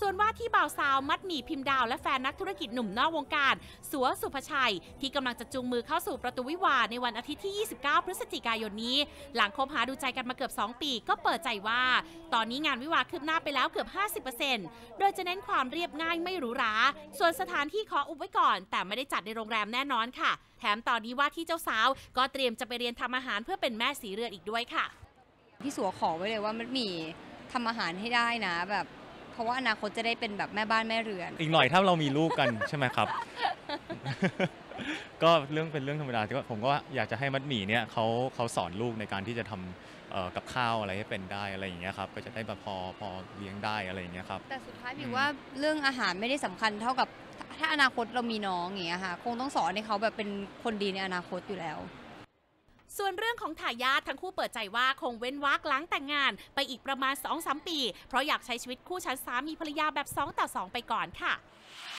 ส่วนว่าที่บ่าวสาวมัดหมี่พิมพ์ดาวและแฟนนักธุรกิจหนุ่มนอกวงการ สัวสุภชัย ที่กำลังจะจูงมือเข้าสู่ประตูวิวาในวันอาทิตย์ที่ 29 พฤศจิกายนนี้ หลังคบหาดูใจกันมาเกือบ 2 ปี ก็เปิดใจว่า ตอนนี้งานวิวาคืบหน้าไปแล้วเกือบ 50%โดยจะเน้นความเรียบง่ายไม่หรูหรา ส่วนสถานที่ขออุบไว้ก่อน แต่ไม่ได้จัดในโรงแรมแน่นอนค่ะ แถมตอนนี้ว่าที่เจ้าสาว ก็เตรียมจะไปเรียนทำอาหารเพื่อเป็นแม่สีเรือนอีกด้วยค่ะ พี่สัวขอไว้เลยว่ามันมีทำอาหารให้ได้นะแบบ เพราะว่าอนาคตจะได้เป็นแบบแม่บ้านแม่เรือน อีกหน่อยถ้าเรามีลูกกัน ใช่ไหมครับ ก็เรื่องเป็นเรื่องธรรมดาที่ว่าผมก็อยากจะให้มัดหมี่เนี่ยเขาเขาสอนลูกในการที่จะทำเอ่อกับข้าวอะไรให้เป็นได้อะไรอย่างเงี้ยครับก็จะได้แบบพอพอเลี้ยงได้อะไรอย่างเงี้ยครับ แต่สุดท้ายอืพี่มว่าเรื่องอาหารไม่ได้สำคัญเท่ากับถ้าถ้าอนาคตเรามีน้องอย่างเงี้ยค่ะ คงต้องสอนให้เขาแบบเป็นคนดีในอนาคตอยู่แล้ว ส่วนเรื่องของทายาททั้งคู่เปิดใจว่าคงเว้นวักหล้างแต่งงานไปอีกประมาณ2-3ปี เพราะอยากใช้ชีวิตคู่ชั้นสามีภรรยาแบบ 2 ต่อ 2 ไปก่อนค่ะ